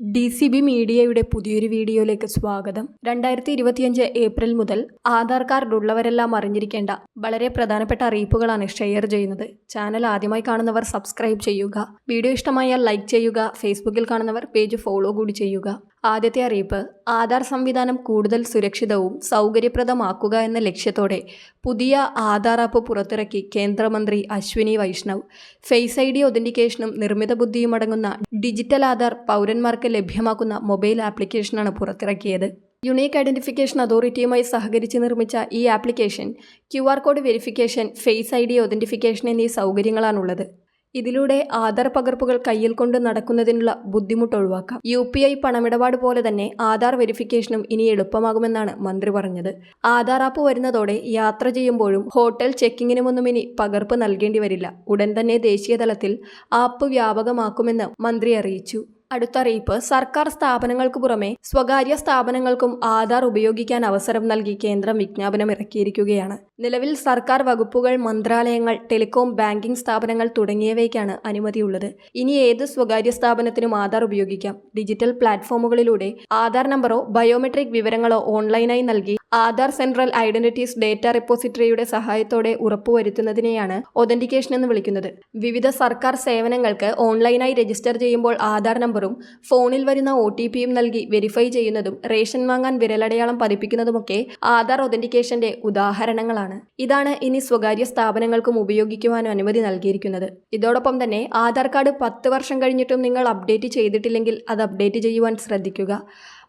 D C B മീഡിയയുടെ പുതിയൊരു വീഡിയോയിലേക്ക് സ്വാഗതം. രണ്ടായിരത്തി ഇരുപത്തിയഞ്ച് ഏപ്രിൽ മുതൽ ആധാർ കാർഡ് ഉള്ളവരെല്ലാം അറിഞ്ഞിരിക്കേണ്ട വളരെ പ്രധാനപ്പെട്ട അറിയിപ്പുകളാണ് ഷെയർ ചെയ്യുന്നത്. ചാനൽ ആദ്യമായി കാണുന്നവർ സബ്സ്ക്രൈബ് ചെയ്യുക. വീഡിയോ ഇഷ്ടമായാൽ ലൈക്ക് ചെയ്യുക. ഫേസ്ബുക്കിൽ കാണുന്നവർ പേജ് ഫോളോ കൂടി ചെയ്യുക. ആദ്യത്തെ അറിയിപ്പ് ആധാർ സംവിധാനം കൂടുതൽ സുരക്ഷിതവും സൗകര്യപ്രദമാക്കുക എന്ന ലക്ഷ്യത്തോടെ പുതിയ ആധാർ ആപ്പ് പുറത്തിറക്കി കേന്ദ്രമന്ത്രി Ashwini Vaishnaw. Face I D ഒതന്റിക്കേഷനും നിർമ്മിത ബുദ്ധിയും അടങ്ങുന്ന ഡിജിറ്റൽ ആധാർ പൗരന്മാർക്ക് ലഭ്യമാക്കുന്ന മൊബൈൽ ആപ്ലിക്കേഷനാണ് പുറത്തിറക്കിയത്. യുണീക്ക് ഐഡന്റിഫിക്കേഷൻ അതോറിറ്റിയുമായി സഹകരിച്ച് നിർമ്മിച്ച ഈ application Q code verification face I D authentication എന്നീ സൗകര്യങ്ങളാണുള്ളത്. ഇതിലൂടെ ആധാർ പകർപ്പുകൾ കയ്യിൽ കൊണ്ട് നടക്കുന്നതിനുള്ള ബുദ്ധിമുട്ട് ഒഴിവാക്കാം യു പി ഐ പണമിടപാട് പോലെ തന്നെ ആധാർ വെരിഫിക്കേഷനും ഇനി എളുപ്പമാകുമെന്നാണ് മന്ത്രി പറഞ്ഞത്. ആധാർ ആപ്പ് വരുന്നതോടെ യാത്ര ചെയ്യുമ്പോഴും ഹോട്ടൽ ചെക്കിങ്ങിനുമൊന്നും ഇനി പകർപ്പ് നൽകേണ്ടി വരില്ല. ഉടൻ തന്നെ ദേശീയ തലത്തിൽ ആപ്പ് വ്യാപകമാക്കുമെന്ന് മന്ത്രി അറിയിച്ചു. അടുത്ത അറിയിപ്പ് സർക്കാർ സ്ഥാപനങ്ങൾക്ക് പുറമെ സ്വകാര്യ സ്ഥാപനങ്ങൾക്കും ആധാർ ഉപയോഗിക്കാൻ അവസരം നൽകി കേന്ദ്രം വിജ്ഞാപനം ഇറക്കിയിരിക്കുകയാണ്. നിലവിൽ സർക്കാർ വകുപ്പുകൾ മന്ത്രാലയങ്ങൾ ടെലികോം ബാങ്കിംഗ് സ്ഥാപനങ്ങൾ തുടങ്ങിയവയ്ക്കാണ് അനുമതിയുള്ളത്. ഇനി ഏത് സ്വകാര്യ സ്ഥാപനത്തിനും ആധാർ ഉപയോഗിക്കാം. ഡിജിറ്റൽ പ്ലാറ്റ്ഫോമുകളിലൂടെ ആധാർ നമ്പറോ ബയോമെട്രിക് വിവരങ്ങളോ ഓൺലൈനായി നൽകി ആധാർ സെൻട്രൽ ഐഡന്റിറ്റീസ് ഡേറ്റ റിപ്പോസിറ്ററിയുടെ സഹായത്തോടെ ഉറപ്പുവരുത്തുന്നതിനെയാണ് ഒതന്റിക്കേഷൻ എന്ന് വിളിക്കുന്നത്. വിവിധ സർക്കാർ സേവനങ്ങൾക്ക് ഓൺലൈനായി രജിസ്റ്റർ ചെയ്യുമ്പോൾ ആധാർ നമ്പറും ഫോണിൽ വരുന്ന ഒ ടി പിയും നൽകി വെരിഫൈ ചെയ്യുന്നതും റേഷൻ വാങ്ങാൻ വിരലടയാളം പതിപ്പിക്കുന്നതുമൊക്കെ ആധാർ ഒതന്റിക്കേഷന്റെ ഉദാഹരണങ്ങളാണ്. ഇതാണ് ഇനി സ്വകാര്യ സ്ഥാപനങ്ങൾക്കും ഉപയോഗിക്കുവാനും അനുമതി നൽകിയിരിക്കുന്നത്. ഇതോടൊപ്പം തന്നെ ആധാർ കാർഡ് പത്ത് വർഷം കഴിഞ്ഞിട്ടും നിങ്ങൾ അപ്ഡേറ്റ് ചെയ്തിട്ടില്ലെങ്കിൽ അത് അപ്ഡേറ്റ് ചെയ്യുവാൻ ശ്രദ്ധിക്കുക.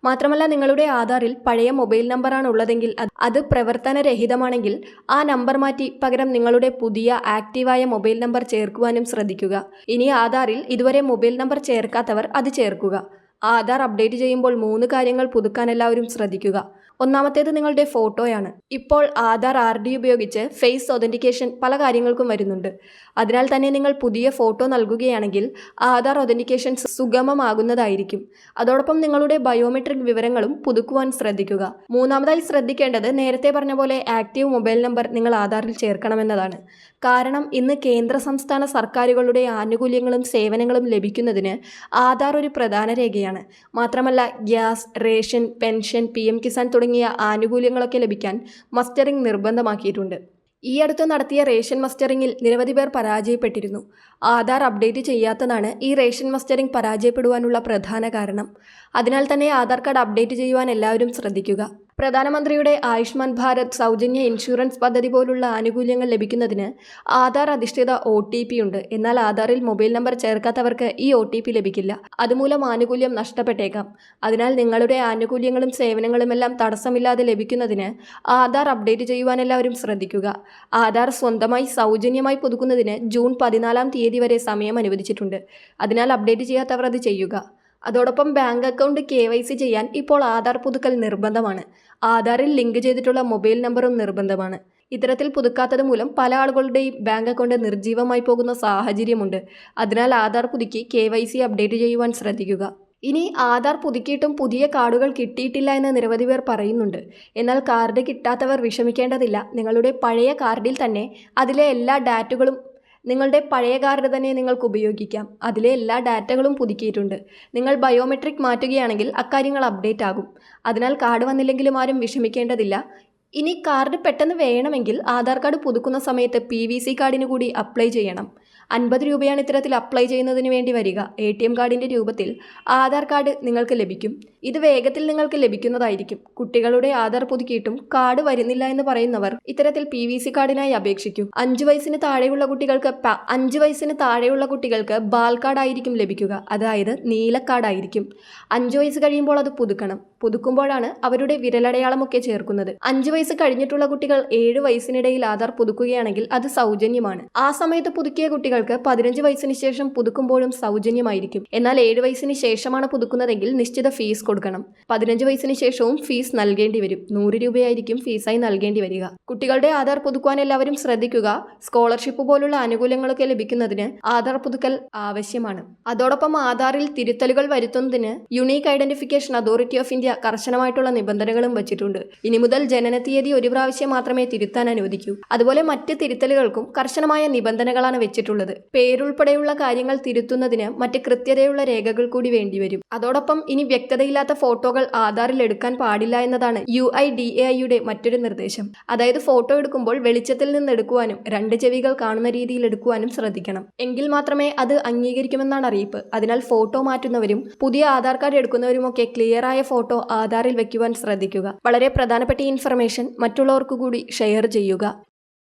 മാത്രമല്ല നിങ്ങളുടെ ആധാറിൽ പഴയ മൊബൈൽ നമ്പറാണ് ഉള്ളതെങ്കിൽ അത് പ്രവർത്തനരഹിതമാണെങ്കിൽ ആ നമ്പർ മാറ്റി പകരം നിങ്ങളുടെ പുതിയ ആക്റ്റീവായ മൊബൈൽ നമ്പർ ചേർക്കുവാനും ശ്രദ്ധിക്കുക. ഇനി ആധാറിൽ ഇതുവരെ മൊബൈൽ നമ്പർ ചേർക്കാത്തവർ അത് ചേർക്കുക. ആധാർ അപ്ഡേറ്റ് ചെയ്യുമ്പോൾ മൂന്ന് കാര്യങ്ങൾ പുതുക്കാൻ എല്ലാവരും ശ്രദ്ധിക്കുക. ഒന്നാമത്തേത് നിങ്ങളുടെ ഫോട്ടോയാണ്. ഇപ്പോൾ ആധാർ ആർ ഡി ഉപയോഗിച്ച് ഫേസ് ഒതന്റിക്കേഷൻ പല കാര്യങ്ങൾക്കും വരുന്നുണ്ട്. അതിനാൽ തന്നെ നിങ്ങൾ പുതിയ ഫോട്ടോ നൽകുകയാണെങ്കിൽ ആധാർ ഒതന്റിക്കേഷൻ സുഗമമാകുന്നതായിരിക്കും. അതോടൊപ്പം നിങ്ങളുടെ ബയോമെട്രിക് വിവരങ്ങളും പുതുക്കുവാൻ ശ്രദ്ധിക്കുക. മൂന്നാമതായി ശ്രദ്ധിക്കേണ്ടത് നേരത്തെ പറഞ്ഞ പോലെ ആക്റ്റീവ് മൊബൈൽ നമ്പർ നിങ്ങൾ ആധാറിൽ ചേർക്കണമെന്നതാണ്. കാരണം ഇന്ന് കേന്ദ്ര സംസ്ഥാന സർക്കാരുകളുടെ ആനുകൂല്യങ്ങളും സേവനങ്ങളും ലഭിക്കുന്നതിന് ആധാർ ഒരു പ്രധാന രേഖയാണ്. മാത്രമല്ല gas ration pension P Kisan തുടങ്ങിയ ആനുകൂല്യങ്ങളൊക്കെ ലഭിക്കാൻ മസ്റ്ററിംഗ് നിർബന്ധമാക്കിയിട്ടുണ്ട്. ഈ അടുത്ത് നടത്തിയ റേഷൻ മസ്റ്ററിങ്ങിൽ നിരവധി പേർ പരാജയപ്പെട്ടിരുന്നു. ആധാർ അപ്ഡേറ്റ് ചെയ്യാത്തതാണ് ഈ റേഷൻ മസ്റ്ററിംഗ് പരാജയപ്പെടുവാനുള്ള പ്രധാന കാരണം. അതിനാൽ തന്നെ ആധാർ കാർഡ് അപ്ഡേറ്റ് ചെയ്യുവാൻ എല്ലാവരും ശ്രദ്ധിക്കുക. പ്രധാനമന്ത്രിയുടെ ആയുഷ്മാൻ ഭാരത് സൗജന്യ ഇൻഷുറൻസ് പദ്ധതി പോലുള്ള ആനുകൂല്യങ്ങൾ ലഭിക്കുന്നതിന് ആധാർ അധിഷ്ഠിത ഒ ടി പി ഉണ്ട്. എന്നാൽ ആധാറിൽ മൊബൈൽ നമ്പർ ചേർക്കാത്തവർക്ക് ഈ ഒ ടി പി ലഭിക്കില്ല. അതുമൂലം ആനുകൂല്യം നഷ്ടപ്പെട്ടേക്കാം. അതിനാൽ നിങ്ങളുടെ ആനുകൂല്യങ്ങളും സേവനങ്ങളുമെല്ലാം തടസ്സമില്ലാതെ ലഭിക്കുന്നതിന് ആധാർ അപ്ഡേറ്റ് ചെയ്യുവാൻ എല്ലാവരും ശ്രദ്ധിക്കുക. ആധാർ സ്വന്തമായി സൗജന്യമായി പുതുക്കുന്നതിന് ജൂൺ പതിനാലാം തീയതി വരെ സമയം അനുവദിച്ചിട്ടുണ്ട്. അതിനാൽ അപ്ഡേറ്റ് ചെയ്യാത്തവർ അത് ചെയ്യുക. അതോടൊപ്പം bank account K Y C ചെയ്യാൻ ഇപ്പോൾ ആധാർ പുതുക്കൽ നിർബന്ധമാണ്. ആധാറിൽ ലിങ്ക് ചെയ്തിട്ടുള്ള മൊബൈൽ നമ്പറും നിർബന്ധമാണ്. ഇത്തരത്തിൽ പുതുക്കാത്തത് മൂലം പല ആളുകളുടെയും ബാങ്ക് അക്കൗണ്ട് നിർജീവമായി പോകുന്ന സാഹചര്യമുണ്ട്. അതിനാൽ ആധാർ പുതുക്കി കെ അപ്ഡേറ്റ് ചെയ്യുവാൻ ശ്രദ്ധിക്കുക. ഇനി ആധാർ പുതുക്കിയിട്ടും പുതിയ കാർഡുകൾ കിട്ടിയിട്ടില്ല എന്ന് നിരവധി പേർ പറയുന്നുണ്ട്. എന്നാൽ കാർഡ് കിട്ടാത്തവർ വിഷമിക്കേണ്ടതില്ല. നിങ്ങളുടെ പഴയ കാർഡിൽ തന്നെ അതിലെ എല്ലാ ഡാറ്റകളും നിങ്ങളുടെ പഴയ കാർഡ് തന്നെ നിങ്ങൾക്ക് ഉപയോഗിക്കാം. അതിലെ എല്ലാ ഡാറ്റകളും പുതുക്കിയിട്ടുണ്ട്. നിങ്ങൾ ബയോമെട്രിക് മാറ്റുകയാണെങ്കിൽ അക്കാര്യങ്ങൾ അപ്ഡേറ്റ് ആകും. അതിനാൽ കാർഡ് വന്നില്ലെങ്കിലും ആരും വിഷമിക്കേണ്ടതില്ല. ഇനി കാർഡ് പെട്ടെന്ന് വേണമെങ്കിൽ ആധാർ കാർഡ് പുതുക്കുന്ന സമയത്ത് പി കാർഡിന് കൂടി അപ്ലൈ ചെയ്യണം. അൻപത് രൂപയാണ് ഇത്തരത്തിൽ അപ്ലൈ ചെയ്യുന്നതിന് വേണ്ടി വരിക. എ ടി എം കാർഡിന്റെ രൂപത്തിൽ ആധാർ കാർഡ് നിങ്ങൾക്ക് ലഭിക്കും. ഇത് വേഗത്തിൽ നിങ്ങൾക്ക് ലഭിക്കുന്നതായിരിക്കും. കുട്ടികളുടെ ആധാർ പുതുക്കിയിട്ടും കാർഡ് വരുന്നില്ല എന്ന് പറയുന്നവർ ഇത്തരത്തിൽ പി വി സി കാർഡിനായി അപേക്ഷിക്കും. അഞ്ചു വയസ്സിന് താഴെയുള്ള കുട്ടികൾക്ക് അഞ്ച് വയസ്സിന് താഴെയുള്ള കുട്ടികൾക്ക് ബാൽ കാർഡായിരിക്കും ലഭിക്കുക. അതായത് നീല കാർഡായിരിക്കും. അഞ്ച് വയസ്സ് കഴിയുമ്പോൾ അത് പുതുക്കണം. പുതുക്കുമ്പോഴാണ് അവരുടെ വിരലടയാളമൊക്കെ ചേർക്കുന്നത്. അഞ്ചു വയസ്സ് കഴിഞ്ഞിട്ടുള്ള കുട്ടികൾ ഏഴ് വയസ്സിനിടയിൽ ആധാർ പുതുക്കുകയാണെങ്കിൽ അത് സൗജന്യമാണ്. ആ സമയത്ത് പുതുക്കിയ കുട്ടികൾക്ക് പതിനഞ്ച് വയസ്സിന് ശേഷം പുതുക്കുമ്പോഴും സൗജന്യമായിരിക്കും. എന്നാൽ ഏഴ് വയസ്സിന് ശേഷമാണ് പുതുക്കുന്നതെങ്കിൽ നിശ്ചിത ഫീസ് കൊടുക്കണം. പതിനഞ്ച് വയസ്സിന് ശേഷവും ഫീസ് നൽകേണ്ടി വരും. നൂറ് രൂപയായിരിക്കും ഫീസായി നൽകേണ്ടി വരിക. കുട്ടികളുടെ ആധാർ പുതുക്കുവാൻ എല്ലാവരും ശ്രദ്ധിക്കുക. സ്കോളർഷിപ്പ് പോലുള്ള ആനുകൂല്യങ്ങളൊക്കെ ലഭിക്കുന്നതിന് ആധാർ പുതുക്കൽ ആവശ്യമാണ്. അതോടൊപ്പം ആധാറിൽ തിരുത്തലുകൾ വരുത്തുന്നതിന് unique identification authority of India India കർശനമായിട്ടുള്ള നിബന്ധനകളും വച്ചിട്ടുണ്ട്. ഇനി മുതൽ ജനന തീയതി ഒരു പ്രാവശ്യം മാത്രമേ തിരുത്താൻ അനുവദിക്കൂ. അതുപോലെ മറ്റ് തിരുത്തലുകൾക്കും കർശനമായ നിബന്ധനകളാണ് വെച്ചിട്ടുള്ളത്. പേരുൾപ്പെടെയുള്ള കാര്യങ്ങൾ തിരുത്തുന്നതിന് മറ്റ് കൃത്യതയുള്ള രേഖകൾ കൂടി വേണ്ടിവരും. അതോടൊപ്പം ഇനി വ്യക്തതയില്ലാത്ത ഫോട്ടോകൾ ആധാറിൽ എടുക്കാൻ പാടില്ല എന്നതാണ് യു ഐ ഡി എ ഐയുടെ മറ്റൊരു നിർദ്ദേശം. അതായത് ഫോട്ടോ എടുക്കുമ്പോൾ വെളിച്ചത്തിൽ നിന്ന് എടുക്കുവാനും രണ്ട് ചെവികൾ കാണുന്ന രീതിയിൽ എടുക്കുവാനും ശ്രദ്ധിക്കണം. എങ്കിൽ മാത്രമേ അത് അംഗീകരിക്കുമെന്നാണ് അറിയിപ്പ്. അതിനാൽ ഫോട്ടോ മാറ്റുന്നവരും പുതിയ ആധാർ കാർഡ് എടുക്കുന്നവരുമൊക്കെ ക്ലിയറായ ഫോട്ടോ ആധാറിൽ വയ്ക്കുവാൻ ശ്രദ്ധിക്കുക. വളരെ പ്രധാനപ്പെട്ട ഇൻഫർമേഷൻ മറ്റുള്ളവർക്കു കൂടി ഷെയർ ചെയ്യുക.